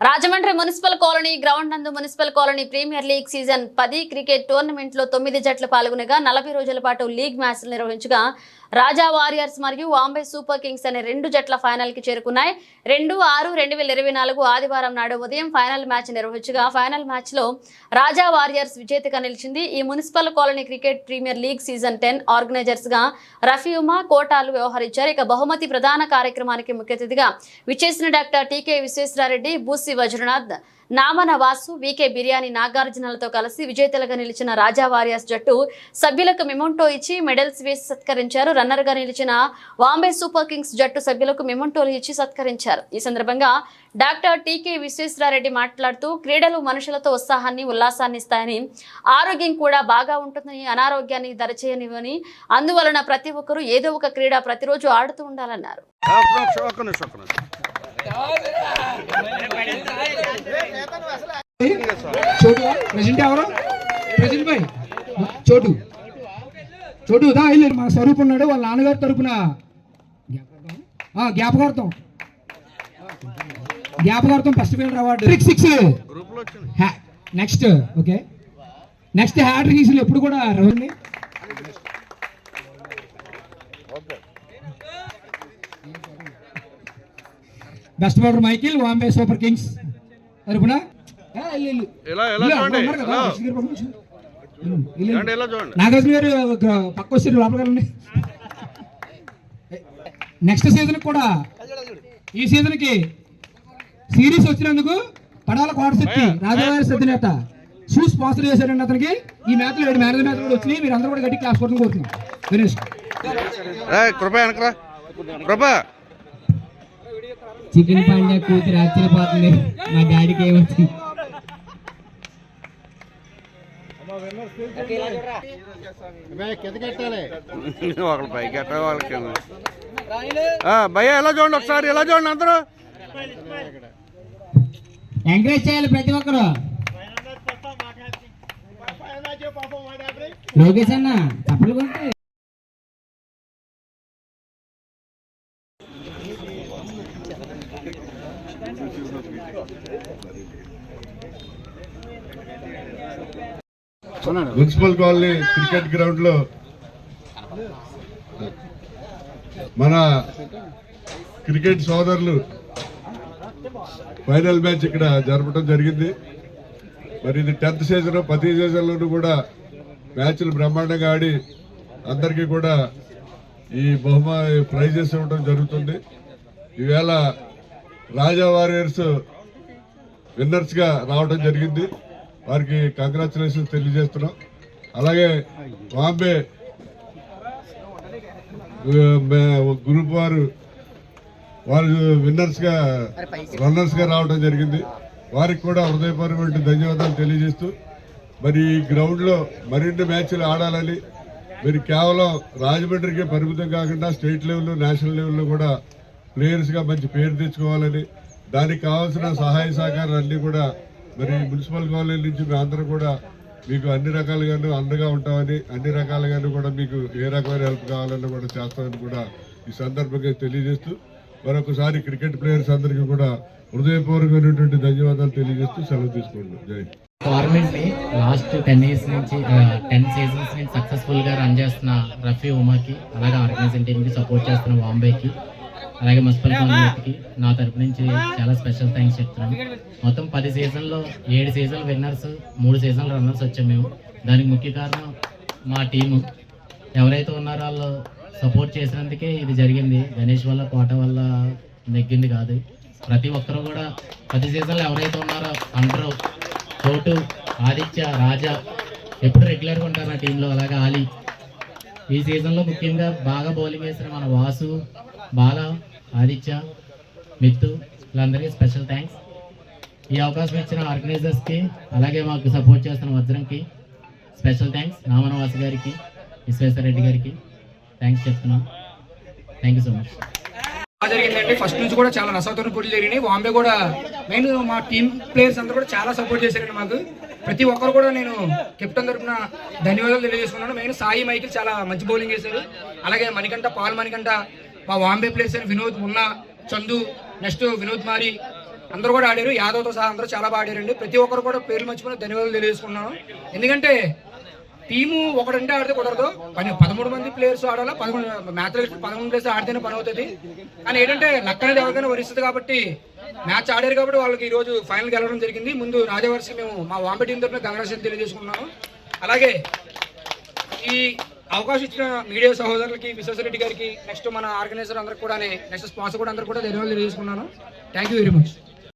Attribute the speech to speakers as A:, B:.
A: Rajahmundry municipal colony ground నందు municipal colony premier league season పది cricket టోర్నమెంట్లో తొమ్మిది జట్లు పాల్గొనగా నలభై రోజుల పాటు లీగ్ మ్యాచ్లు నిర్వహించగా రాజా వారియర్స్ మరియు వాంబే సూపర్ కింగ్స్ అనే రెండు జట్ల ఫైనల్కి చేరుకున్నాయి. రెండు ఆరు రెండు వేల ఇరవై నాలుగు ఆదివారం నాడు ఉదయం ఫైనల్ మ్యాచ్ నిర్వహించగా ఫైనల్ మ్యాచ్లో రాజా వారియర్స్ విజేతగా నిలిచింది. ఈ municipal colony cricket premier league season ten ఆర్గనైజర్స్గా రఫీఉమా కోటాలు వ్యవహరించారు. ఇక బహుమతి ప్రధాన కార్యక్రమానికి ముఖ్య అతిథిగా విచ్చేసిన doctor TK Vishweshwarareddy Boosi Vajranath Namana Vasu VK biryani నాగార్జునలతో కలిసి విజేతలుగా నిలిచిన రాజా వారియర్స్ జట్టు సభ్యులకు మెమోంటో ఇచ్చి మెడల్స్ వేసి సత్కరించారు. రన్నర్గా నిలిచిన వాంబే సూపర్ కింగ్స్ జట్టు సభ్యులకు మెమోంటోలు ఇచ్చి సత్కరించారు. ఈ సందర్భంగా డాక్టర్ టీకే విశ్వేశ్వరారెడ్డి మాట్లాడుతూ క్రీడలు మనుషులతో ఉత్సాహాన్ని ఉల్లాసాన్ని ఇస్తాయని ఆరోగ్యం కూడా బాగా ఉంటుందని అనారోగ్యాన్ని దరచేయనివని అందువలన ప్రతి ఒక్కరూ ఏదో ఒక క్రీడ ప్రతిరోజు ఆడుతూ ఉండాలన్నారు.
B: చోటు ప్రెసిడెంట్ ఎవరు? ప్రెసిడెంట్ భాయ్ చోటు. చోటు దా వెళ్ళారు మా స్వరూప్ ఉన్నాడు వాళ్ళ నాన్నగారి తరపున. జ్ఞాపకార్థం. జ్ఞాపకార్థం first fielder award six six next okay next had గీసులు ఎప్పుడు కూడా రౌండ్ బెస్ట్ బౌలర్ మైకిల్ వాంబే సూపర్ కింగ్స్ తరపున. నాగార్జున గారు పక్క వచ్చారు లోపలికి నెక్స్ట్ సీజన్ కూడా ఈ సీజన్కి సిరీస్ వచ్చినందుకు పడాల కోటశక్తి రాజావారి సత్యనేత షూ స్పాన్సర్ చేశారండి అతనికి. ఈ మ్యాచ్లో ఏడు మ్యారేజ్ మ్యాచ్ కూడా వచ్చినాయి. మీరు అందరూ కూడా గట్టి క్లాస్ కొట్టుకుని కోరుతున్నాం
C: కృప.
D: చికెన్ పాండా కూతురు ఆశ్చర్యపోతుంది మా డాడీకి ఏమొచ్చింది?
C: ఒకళ్ళు పైకి ఎట్ట వాళ్ళకి భయ్యా ఎలా చూడండి ఒకసారి ఎలా చూడండి అందరూ?
D: ఎంకరేజ్ చేయాలి ప్రతి ఒక్కరు. లోకేష్ అన్న తప్పలు కొట్టి.
E: మున్సిపల్ కాలనీ క్రికెట్ గ్రౌండ్లో మన క్రికెట్ సోదరులు ఫైనల్ మ్యాచ్ ఇక్కడ జరపడం జరిగింది. మరి ఇది టెన్త్ సీజన్ ప్రతి సీజన్లోనూ కూడా మ్యాచ్లు బ్రహ్మాండంగా ఆడి అందరికీ కూడా ఈ బహుమా ప్రైజెస్ ఇవ్వడం జరుగుతుంది. ఈవేళ రాజా వారియర్స్ విన్నర్స్గా రావడం జరిగింది. వారికి కంగ్రాచులేషన్స్ తెలియజేస్తున్నాం. అలాగే బాంబే గ్రూప్ వారు వారు విన్నర్స్గా రన్నర్స్గా రావడం జరిగింది. వారికి కూడా హృదయపూర్వక ధన్యవాదాలు తెలియజేస్తూ మరి ఈ గ్రౌండ్లో మరిన్ని మ్యాచ్లు ఆడాలని మీరు కేవలం రాజమండ్రికి పరిమితం కాకుండా స్టేట్ లెవెల్లో నేషనల్ లెవెల్లో కూడా ప్లేయర్స్గా మంచి పేరు తెచ్చుకోవాలని దానికి కావాల్సిన సహాయ సహకారాలు అన్నీ కూడా మరి మున్సిపల్ కాలేజీ నుంచి మీ అందరూ కూడా మీకు అన్ని రకాలుగాను అండగా ఉంటామని అన్ని రకాలుగాను కూడా మీకు ఏ రకమైన హెల్ప్ కావాలన్నా కూడా చేస్తామని కూడా ఈ సందర్భంగా తెలియజేస్తూ మరొకసారి క్రికెట్ ప్లేయర్స్ అందరికీ కూడా హృదయపూర్వకమైనటువంటి ధన్యవాదాలు తెలియజేస్తూ సెలవు తీసుకుంటున్నాం జై హింద్.
D: ని లాస్ట్ టెన్ ఇయర్స్ నుంచి టెన్ సీజన్స్ నుంచి సక్సెస్ఫుల్గా రన్ చేస్తున్న రఫీ ఉమాకి అలాగే ఆర్గనైజింగ్ టీమ్కి సపోర్ట్ చేస్తున్న బాంబేకి అలాగే మున్సిపల్ కాలనీకి నా తరపు నుంచి చాలా స్పెషల్ థ్యాంక్స్ చెప్తున్నాను. మొత్తం పది సీజన్లో ఏడు సీజన్ విన్నర్స్ మూడు సీజన్ రన్నర్స్ వచ్చాం మేము. దానికి ముఖ్య కారణం మా టీము. ఎవరైతే ఉన్నారో వాళ్ళు సపోర్ట్ చేసినందుకే ఇది జరిగింది. గణేష్ వల్ల కోట వల్ల నెగ్గింది కాదు. ప్రతి ఒక్కరు కూడా ప్రతి సీజన్లో ఎవరైతే ఉన్నారో అందరూ చోటు ఆదిత్య రాజా ఎప్పుడు రెగ్యులర్గా ఉంటారు నా టీంలో. అలాగే ఆలీ. ఈ సీజన్లో ముఖ్యంగా బాగా బౌలింగ్ వేసిన మన వాసు బాల ఆదిత్య మిత్తు వీళ్ళందరికీ స్పెషల్ థ్యాంక్స్ ఈ అవకాశం ఇచ్చిన ఆర్గనైజర్స్కి అలాగే మాకు సపోర్ట్ చేస్తున్న వజ్రంకి స్పెషల్ థ్యాంక్స్ రామనవాసి గారికి విశ్వేశ్వర రెడ్డి గారికి థ్యాంక్స్ చెప్తున్నాను థ్యాంక్ యూ సో మచ్
B: జరిగిందంటే ఫస్ట్ నుంచి కూడా చాలా రసవతరణ పోటీలు జరిగినాయి. బాంబే కూడా మెయిన్ మా టీం ప్లేయర్స్ అందరూ కూడా చాలా సపోర్ట్ చేశారండి మాకు. ప్రతి ఒక్కరు కూడా నేను కెప్టెన్ తరపున ధన్యవాదాలు తెలియజేసుకున్నాను. మెయిన్ సాయి మైకిల్ చాలా మంచి బౌలింగ్ చేశారు. అలాగే మణికంఠ పాల్ మణికంఠ మా Bombay players Vinod Munna Chandu next Vinod Mari అందరూ కూడా ఆడారు. యాదవ్తో సహా అందరూ చాలా బాగా ఆడారండి. ప్రతి ఒక్కరు కూడా పేర్లు మర్చిపోయిన ధన్యవాదాలు తెలియజేసుకున్నాను ఎందుకంటే టీము ఒకడంటే ఆడితే కుదరదు. పని పదమూడు మంది ప్లేయర్స్ ఆడాలా? పదమూడు మ్యాచ్ పదమూడు ప్లేయర్స్ ఆడితేనే పని అవుతుంది. కానీ ఏంటంటే లక్ అనేది ఎవరికైనా వరిస్తుంది కాబట్టి మ్యాచ్ ఆడారు కాబట్టి వాళ్ళకి ఈ రోజు ఫైనల్ గెలవడం జరిగింది. ముందు రాజవర్సి మేము మా వాంబే టీం తరఫున కంగ్రాచులేషన్ తెలియజేసుకున్నాము అలాగే ఈ అవకాశం ఇచ్చిన మీడియా సహోదరులకి విశ్వసరెడ్డి గారికి నెక్స్ట్ మన ఆర్గనైజర్ అందరికి కూడా నెక్స్ట్ స్పాన్సర్ కూడా అందరు కూడా ధన్యవాదాలు తెలియజేసుకున్నాను థ్యాంక్ యూ వెరీ మచ్